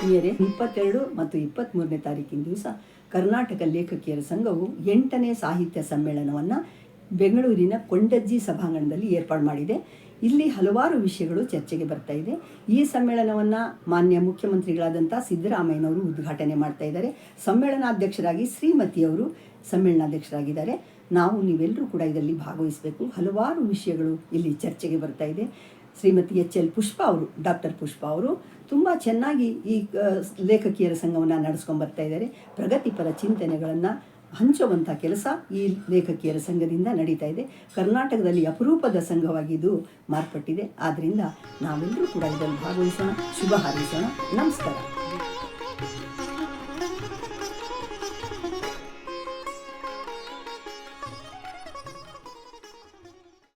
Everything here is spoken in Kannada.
ಆತ್ಮೀಯರೇ ಇಪ್ಪತ್ತೆರಡು ಮತ್ತು ಇಪ್ಪತ್ತ್ಮೂರನೇ ತಾರೀಕಿನ ದಿವಸ ಕರ್ನಾಟಕ ಲೇಖಕಿಯರ ಸಂಘವು ಎಂಟನೇ ಸಾಹಿತ್ಯ ಸಮ್ಮೇಳನವನ್ನು ಬೆಂಗಳೂರಿನ ಕೊಂಡಜ್ಜಿ ಸಭಾಂಗಣದಲ್ಲಿ ಏರ್ಪಾಡು ಮಾಡಿದೆ. ಇಲ್ಲಿ ಹಲವಾರು ವಿಷಯಗಳು ಚರ್ಚೆಗೆ ಬರ್ತಾ ಇದೆ. ಈ ಸಮ್ಮೇಳನವನ್ನು ಮಾನ್ಯ ಮುಖ್ಯಮಂತ್ರಿಗಳಾದಂಥ ಸಿದ್ದರಾಮಯ್ಯನವರು ಉದ್ಘಾಟನೆ ಮಾಡ್ತಾ ಇದ್ದಾರೆ. ಸಮ್ಮೇಳನಾಧ್ಯಕ್ಷರಾಗಿ ಶ್ರೀಮತಿಯವರು ಸಮ್ಮೇಳನಾಧ್ಯಕ್ಷರಾಗಿದ್ದಾರೆ. ನಾವು ನೀವೆಲ್ಲರೂ ಕೂಡ ಇದರಲ್ಲಿ ಭಾಗವಹಿಸಬೇಕು. ಹಲವಾರು ವಿಷಯಗಳು ಇಲ್ಲಿ ಚರ್ಚೆಗೆ ಬರ್ತಾ ಇದೆ. ಶ್ರೀಮತಿ ಎಚ್ ಎಲ್ ಪುಷ್ಪ ಅವರು, ಡಾಕ್ಟರ್ ಪುಷ್ಪ ಅವರು ತುಂಬ ಚೆನ್ನಾಗಿ ಈ ಲೇಖಕಿಯರ ಸಂಘವನ್ನು ನಡೆಸ್ಕೊಂಡು ಬರ್ತಾ ಇದ್ದಾರೆ. ಪ್ರಗತಿಪರ ಚಿಂತನೆಗಳನ್ನು ಹಂಚುವಂಥ ಕೆಲಸ ಈ ಲೇಖಕಿಯರ ಸಂಘದಿಂದ ನಡೀತಾ ಇದೆ. ಕರ್ನಾಟಕದಲ್ಲಿ ಅಪರೂಪದ ಸಂಘವಾಗಿದ್ದು ಮಾರ್ಪಟ್ಟಿದೆ. ಆದ್ದರಿಂದ ನಾವೆಲ್ಲರೂ ಕೂಡ ಇದರಲ್ಲಿ ಭಾಗವಹಿಸೋಣ. ಶುಭ ಹಾರೈಸೋಣ. ನಮಸ್ಕಾರ.